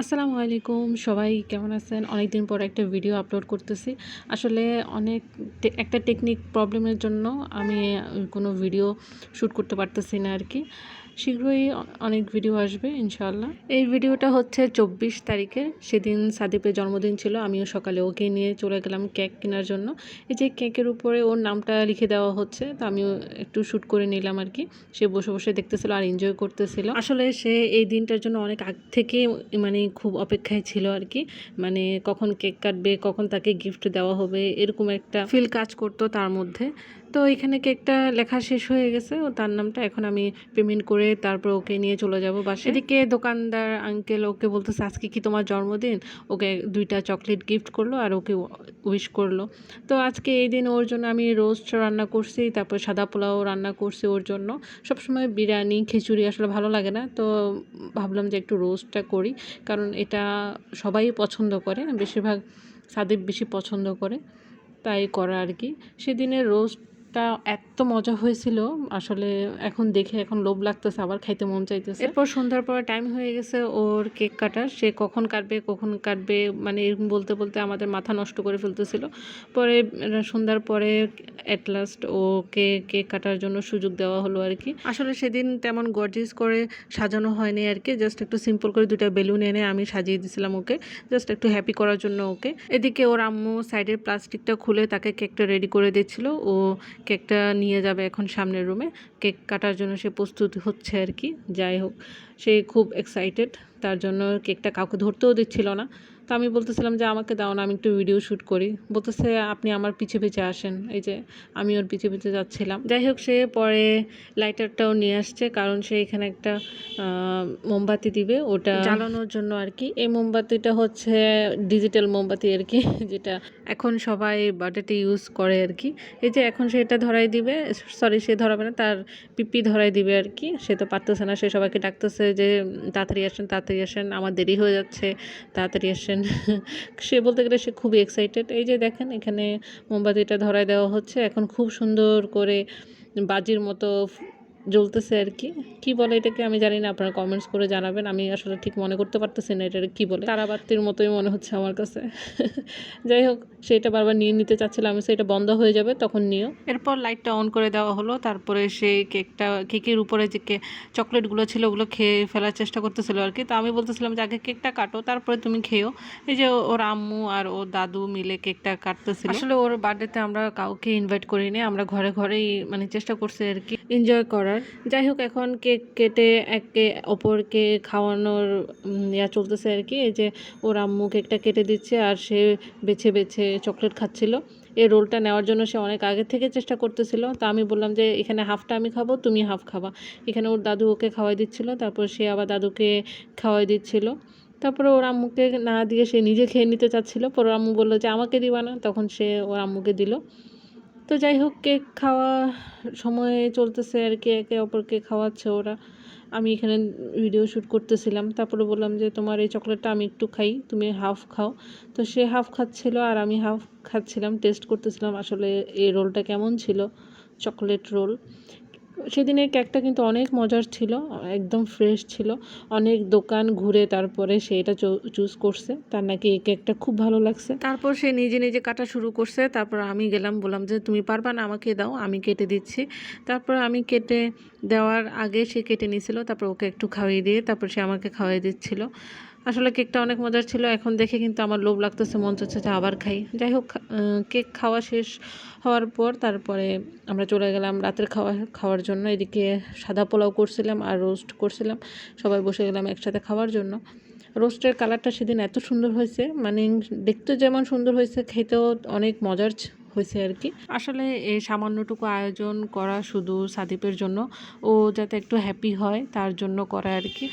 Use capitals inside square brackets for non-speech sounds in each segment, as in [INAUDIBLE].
আসসালামু আলাইকুম। সবাই কেমন আছেন? অনেক দিন পর একটা ভিডিও আপলোড করতেছি। আসলে অনেক একটা টেকনিক প্রবলেমের জন্য আমি কোনো ভিডিও শ্যুট করতে পারতেছি না আর কি শীঘ্রই অনেক ভিডিও আসবে ইনশাল্লাহ এই ভিডিওটা হচ্ছে চব্বিশ তারিখে সেদিন সাদীপের জন্মদিন ছিল, আমিও সকালে ওকে নিয়ে চলে গেলাম কেক কেনার জন্য। এই যে কেকের উপরে ওর নামটা লিখে দেওয়া হচ্ছে, তো আমিও একটু শ্যুট করে নিলাম আর কি। সে বসে বসে দেখতেছিল আর এনজয় করতেছিল। আসলে সে এই দিনটার জন্য অনেক আগ থেকে মানে খুব অপেক্ষায় ছিল আর কি। মানে কখন কেক কাটবে, কখন তাকে গিফট দেওয়া হবে, এরকম একটা ফিল কাজ করতো তার মধ্যে। তো এখানে কেকটা লেখা শেষ হয়ে গেছে। ও তার নামটা এখন আমি পেমেন্ট করে তারপর ওকে নিয়ে চলে যাব বাসায়। এদিকে দোকানদার, আঙ্কেল ওকে বলতেছে, আজকে কি তোমার জন্মদিন? ওকে দুইটা চকলেট গিফট করল আর ওকে উইশ করল। তো আজকে এই দিন ওর জন্য আমি রোস্ট রান্না করছি, তারপর সাদা পোলাও রান্না করছি ওর জন্য। সবসময় বিরিয়ানি, খিচুড়ি আসলে ভালো লাগে না, তো ভাবলাম যে একটু রোস্টটা করি, কারণ এটা সবাই পছন্দ করে, বেশিরভাগ সাদেব বেশি পছন্দ করে, তাই করা আর কি। সেদিনের রোস্টটা এত মজা হয়েছিল। আসলে এখন দেখে এখন লোভ লাগতেছে, আবার খাইতে মন চাইতেছে। এরপর সন্ধ্যার পরে টাইম হয়ে গেছে ওর কেক কাটার সে কখন কাটবে কখন কাটবে মানে এরকম বলতে বলতে আমাদের মাথা নষ্ট করে ফেলতেছিল। পরে সন্ধ্যার পরে অ্যাট লাস্ট ওকে কেক কাটার জন্য সুযোগ দেওয়া হলো আর কি। আসলে সেদিন তেমন গর্জিস করে সাজানো হয়নি আর কি জাস্ট একটু সিম্পল করে দুটা বেলুন এনে আমি সাজিয়ে দিয়েছিলাম ওকে জাস্ট একটু হ্যাপি করার জন্য ওকে। এদিকে ওর আম্মু সাইডের প্লাস্টিকটা খুলে তাকে কেকটা রেডি করে দিচ্ছিল ও কেকটা নিয়ে যাবে এখন সামনের রুমে কেক কাটার জন্য সে প্রস্তুত হচ্ছে আর কি, যাই হোক, সে খুব এক্সাইটেড তার জন্য কেকটা কাউকে ধরতেও দিচ্ছিল না। তো আমি বলতেছিলাম যে আমাকে দাও না আমি একটু ভিডিও শ্যুট করি। বলতেছে আপনি আমার পিছে পিছে আসেন। এই যে আমি ওর পিছে পিছে যাচ্ছিলাম। যাই হোক সে পরে লাইটারটাও নিয়ে আসছে কারণ সে এখানে একটা মোমবাতি দিবে ওটা জ্বালানোর জন্য আর কি। এই মোমবাতিটা হচ্ছে ডিজিটাল মোমবাতি আর কি [LAUGHS] যেটা এখন সবাই বার্থডেতে ইউজ করে আর কি। এই যে এখন সে এটা ধরাই দিবে সরি সে ধরাবে না তার পিপি ধরাই দিবে আর কি। সে তো পারতেছে না সে সবাইকে ডাকতেছে যে তাড়াতাড়ি আসেন তাড়াতাড়ি আসেন আমার দেরি হয়ে যাচ্ছে তাড়াতাড়ি আসেন। সে বলতে গেলে সে খুবই এক্সাইটেড এই যে দেখেন, এখানে মোমবাতিটা ধরায় দেওয়া হচ্ছে। এখন খুব সুন্দর করে বাজির মতো জ্বলতেছে আর কি। কি বলে এটাকে আমি জানি না আপনারা কমেন্টস করে জানাবেন। আমি আসলে ঠিক মনে করতে পারতেছি না এটা কি বলে। তারাবাতির মতোই মনে হচ্ছে আমার কাছে। [LAUGHS] যাই হোক সেটা বারবার নিয়ে নিতে চাচ্ছিলাম আমি সেটা বন্ধ হয়ে যাবে তখন নিও। এরপর লাইটটা অন করে দেওয়া হলো। তারপরে সেই কেকটা কেকের উপরে যে কে চকলেটগুলো ছিল ওগুলো খেয়ে ফেলার চেষ্টা করতেছিল আর কি। তো আমি বলতেছিলাম যে আগে কেকটা কাটো তারপরে তুমি খেয়েও। এই যে ওর আম্মু আর ওর দাদু মিলে কেকটা কাটতেছিল। আসলে ওর বার্থডেতে আমরা কাউকে ইনভাইট করিনি আমরা ঘরে ঘরেই মানে চেষ্টা করছি আর কি। এনজয় করার। যাই হোক এখন কেক কেটে একে অপরকে খাওয়ানোর ইয়া চলতেছে আর কি। এই যে ওর আম্মু কেকটা কেটে দিচ্ছে আর সে বেছে বেছে চকলেট খাচ্ছিল। এই রোলটা নেওয়ার জন্য সে অনেক আগে থেকে চেষ্টা করতেছিল। তা আমি বললাম যে, এখানে হাফটা আমি খাব, তুমি হাফ খাবা। এখানে ওর দাদু ওকে খাওয়াই দিচ্ছিল, তারপর সে আবার দাদুকে খাওয়াই দিচ্ছিল। তারপরে ওর আম্মুকে না দিয়ে সে নিজে খেয়ে নিতে চাচ্ছিল। পর ওর আম্মু বলল যে, আমাকে দিবা না? তখন সে ওর আম্মুকে দিল। তো যাই হোক কেক খাওয়া সময়ে চলতেছে আর কি, একে অপরকে খাওয়াচ্ছে ওরা। আমি এখানে ভিডিও শ্যুট করতেছিলাম, তারপরে বললাম যে, তোমার এই চকলেটটা আমি একটু খাই, তুমি হাফ খাও। তো সে হাফ খাচ্ছিল আর আমি হাফ খাচ্ছিলাম টেস্ট করতেছিলাম আসলে এই রোলটা কেমন ছিল চকলেট রোল সেদিনের কেকটা কিন্তু অনেক মজার ছিল, একদম ফ্রেশ ছিল। অনেক দোকান ঘুরে তারপরে সে এটা চুজ করছে। তার নাকি এই কেকটা খুব ভালো লাগছে। তারপর সে নিজে নিজে কাটা শুরু করছে। তারপর আমি গেলাম, বললাম যে, তুমি পারবা না, আমাকে দাও, আমি কেটে দিচ্ছি। তারপর আমি কেটে দেওয়ার আগে সে কেটে নিয়েছিল। তারপর ওকে একটু খাওয়িয়ে দিয়ে তারপর সে আমাকে খাওয়াই দিচ্ছিল। আসলে কেকটা অনেক মজার ছিল, এখন দেখে কিন্তু আমার লোভ লাগতেছে, মন চাচ্ছে যে আবার খাই। যাই হোক কেক খাওয়া শেষ হওয়ার পর তারপরে আমরা চলে গেলাম রাতের খাওয়া, খাওয়ার জন্য। এদিকে সাদা পোলাও করছিলাম আর রোস্ট করছিলাম। সবাই বসে গেলাম একসাথে খাওয়ার জন্য। রোস্টের কালারটা সেদিন এত সুন্দর হয়েছে মানে দেখতে যেমন সুন্দর হয়েছে, খেতেও অনেক মজার হয়েছে আর কি। আসলে এই সামান্যটুকু আয়োজন করা শুধু সাদীপের জন্য, ও যাতে একটু হ্যাপি হয় তার জন্য করা আর কি।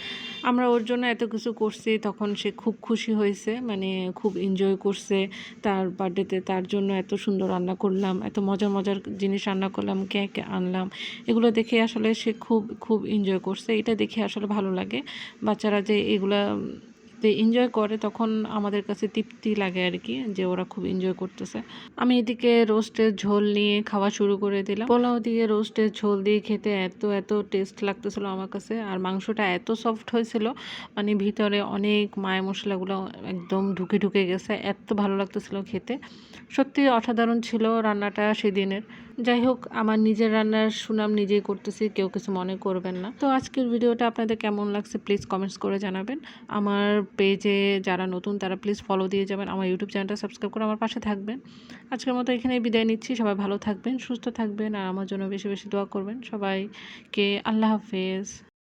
আমরা ওর জন্য এত কিছু করছি, তখন সে খুব খুশি হয়েছে মানে খুব এনজয় করছে। তার বার্থডেতে তার জন্য এত সুন্দর রান্না করলাম, এত মজার মজার জিনিস রান্না করলাম কেক আনলাম। এগুলো দেখে আসলে সে খুব খুব এনজয় করছে। এটা দেখে আসলে ভালো লাগে। বাচ্চারা যে এগুলা যে এনজয় করে, তখন আমাদের কাছে তৃপ্তি লাগে আর কি যে ওরা খুব এনজয় করতেছে। আমি এদিকে রোস্টের ঝোল নিয়ে খাওয়া শুরু করে দিলাম। পোলাও দিয়ে রোস্টের ঝোল দিয়ে খেতে এত এত টেস্ট লাগতেছিল আমার কাছে। আর মাংসটা এত সফট হয়েছিল মানে ভিতরে অনেক মায় মশলাগুলো একদম ঢুকে ঢুকে গেছে। এত ভালো লাগতেছিল খেতে। সত্যি অসাধারণ ছিল রান্নাটা সেদিনের। যাই হোক, আমার নিজের রান্নার সুনাম নিজেই করতেছি, কেউ কিছু মনে করবেন না। তো আজকের ভিডিওটা আপনাদের কেমন লাগছে প্লিজ কমেন্টস করে জানাবেন। আমার পেজে যারা নতুন, তারা প্লিজ ফলো দিয়ে যাবেন। আমার ইউটিউব চ্যানেলটা সাবস্ক্রাইব করে আমার পাশে থাকবেন। আজকের মতো এখানেই বিদায় নিচ্ছি। সবাই ভালো থাকবেন, সুস্থ থাকবেন, আর আমার জন্য বেশি বেশি দোয়া করবেন। সবাইকে আল্লাহ হাফেজ।